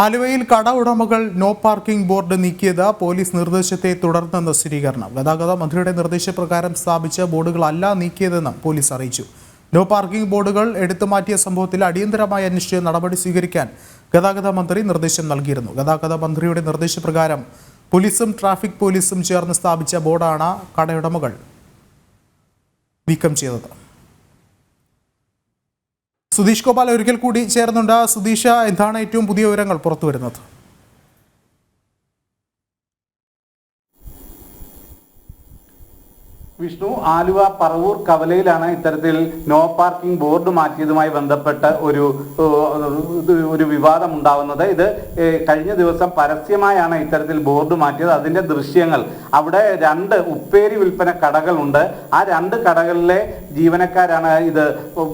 ആലുവയിൽ കട ഉടമകൾ നോ പാർക്കിംഗ് ബോർഡ് നീക്കിയത് പോലീസ് നിർദ്ദേശത്തെ തുടർന്നെന്ന സ്ഥിരീകരണം. ഗതാഗത മന്ത്രിയുടെ നിർദ്ദേശപ്രകാരം സ്ഥാപിച്ച ബോർഡുകളല്ല നീക്കിയതെന്നും പോലീസ് അറിയിച്ചു. നോ പാർക്കിംഗ് ബോർഡുകൾ എടുത്തുമാറ്റിയ സംഭവത്തിൽ അടിയന്തരമായി അന്വേഷിച്ച് നടപടി സ്വീകരിക്കാൻ ഗതാഗത മന്ത്രി നിർദ്ദേശം നൽകിയിരുന്നു. ഗതാഗത മന്ത്രിയുടെ നിർദ്ദേശപ്രകാരം പോലീസും ട്രാഫിക് പോലീസും ചേർന്ന് സ്ഥാപിച്ച ബോർഡാണ് കടയുടമകൾ നീക്കം ചെയ്തത്. സുധീഷ് ഗോപാൽ ഒരിക്കൽ കൂടി ചേർന്നുണ്ട് സുധീഷ എന്താണ് ഏറ്റവും പുതിയ വിവരങ്ങൾ പുറത്തു വരുന്നത് വിഷ്ണു ആലുവ പറവൂർ കവലയിലാണ് ഇത്തരത്തിൽ നോ പാർക്കിംഗ് ബോർഡ് മാറ്റിയതുമായി ബന്ധപ്പെട്ട് ഒരു ഒരു വിവാദം ഉണ്ടാവുന്നത്. ഇത് കഴിഞ്ഞ ദിവസം പരസ്യമായാണ് ഇത്തരത്തിൽ ബോർഡ് മാറ്റിയത്. അതിന്റെ ദൃശ്യങ്ങൾ. അവിടെ രണ്ട് ഉപ്പേരി വിൽപ്പന കടകളുണ്ട്. ആ രണ്ട് കടകളിലെ ജീവനക്കാരാണ് ഇത്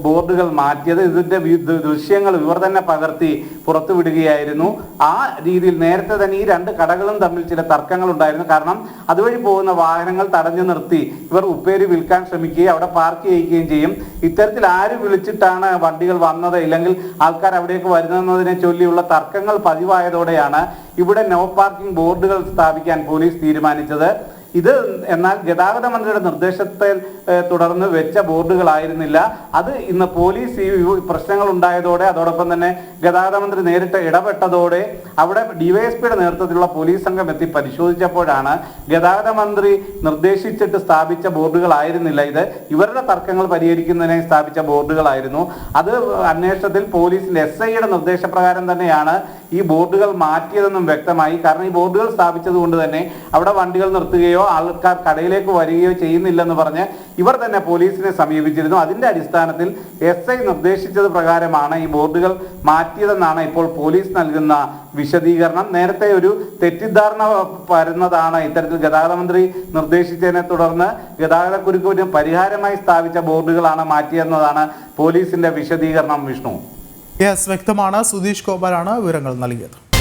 ബോർഡുകൾ മാറ്റിയത്. ഇതിന്റെ ദൃശ്യങ്ങൾ ഇവർ തന്നെ പകർത്തി പുറത്തുവിടുകയായിരുന്നു ആ രീതിയിൽ നേരത്തെ തന്നെ ഈ രണ്ട് കടകളും തമ്മിൽ ചില തർക്കങ്ങൾ ഉണ്ടായിരുന്നു. കാരണം അതുവഴി പോകുന്ന വാഹനങ്ങൾ തടഞ്ഞു നിർത്തി. ഇവർ ഉപ്പേരി വിൽക്കാൻ ശ്രമിക്കുകയും അവിടെ പാർക്ക് ചെയ്യുകയും ചെയ്യും. ഇത്തരത്തിൽ ആര് വിളിച്ചിട്ടാണ് വണ്ടികൾ വന്നത്? ഇല്ലെങ്കിൽ ആൾക്കാർ അവിടേക്ക് വരുന്നതിനെ ചൊല്ലിയുള്ള തർക്കങ്ങൾ പതിവായതോടെയാണ് ഇവിടെ നോ പാർക്കിംഗ് ബോർഡുകൾ സ്ഥാപിക്കാൻ പോലീസ് തീരുമാനിച്ചത്. ഇത് എന്നാൽ ഗതാഗത മന്ത്രിയുടെ നിർദ്ദേശത്തെ തുടർന്ന് വെച്ച ബോർഡുകളായിരുന്നില്ല. അത് ഇന്ന് പോലീസ് ഈ പ്രശ്നങ്ങൾ ഉണ്ടായതോടെ അതോടൊപ്പം തന്നെ ഗതാഗത മന്ത്രി നേരിട്ട് ഇടപെട്ടതോടെ അവിടെ ഡിവൈഎസ്പിയുടെ നേതൃത്വത്തിലുള്ള പോലീസ് സംഘം എത്തി പരിശോധിച്ചപ്പോഴാണ് ഗതാഗത മന്ത്രി നിർദ്ദേശിച്ചിട്ട് സ്ഥാപിച്ച ബോർഡുകളായിരുന്നില്ല. ഇത് ഇവരുടെ തർക്കങ്ങൾ പരിഹരിക്കുന്നതിനായി സ്ഥാപിച്ച ബോർഡുകളായിരുന്നു. അത് അന്വേഷണത്തിൽ പോലീസിന്റെ എസ് ഐയുടെ നിർദ്ദേശപ്രകാരം തന്നെയാണ് ഈ ബോർഡുകൾ മാറ്റിയതെന്നും വ്യക്തമായി. കാരണം ഈ ബോർഡുകൾ സ്ഥാപിച്ചത് കൊണ്ട് തന്നെ അവിടെ വണ്ടികൾ നിർത്തുകയോ ആൾക്കാർ കടയിലേക്ക് വരികയോ ചെയ്യുന്നില്ലെന്ന് പറഞ്ഞ് ഇവർ തന്നെ പോലീസിനെ സമീപിച്ചിരുന്നു. അതിന്റെ അടിസ്ഥാനത്തിൽ എസ് ഐ നിർദ്ദേശിച്ചത് പ്രകാരമാണ് ഈ ബോർഡുകൾ മാറ്റിയതെന്നാണ് ഇപ്പോൾ പോലീസ് നൽകുന്ന വിശദീകരണം. നേരത്തെ ഒരു തെറ്റിദ്ധാരണ വരുന്നതാണ് ഇത്തരത്തിൽ ഗതാഗത മന്ത്രി നിർദ്ദേശിച്ചതിനെ തുടർന്ന് ഗതാഗത കുരുക്കിന് പരിഹാരമായി സ്ഥാപിച്ച ബോർഡുകളാണ് മാറ്റിയെന്നതാണ് പോലീസിന്റെ വിശദീകരണം. വിഷ്ണു. യെസ് വ്യക്തമാണ്. സുധീഷ് ഗോപാലാണ് വിവരങ്ങൾ നൽകിയത്.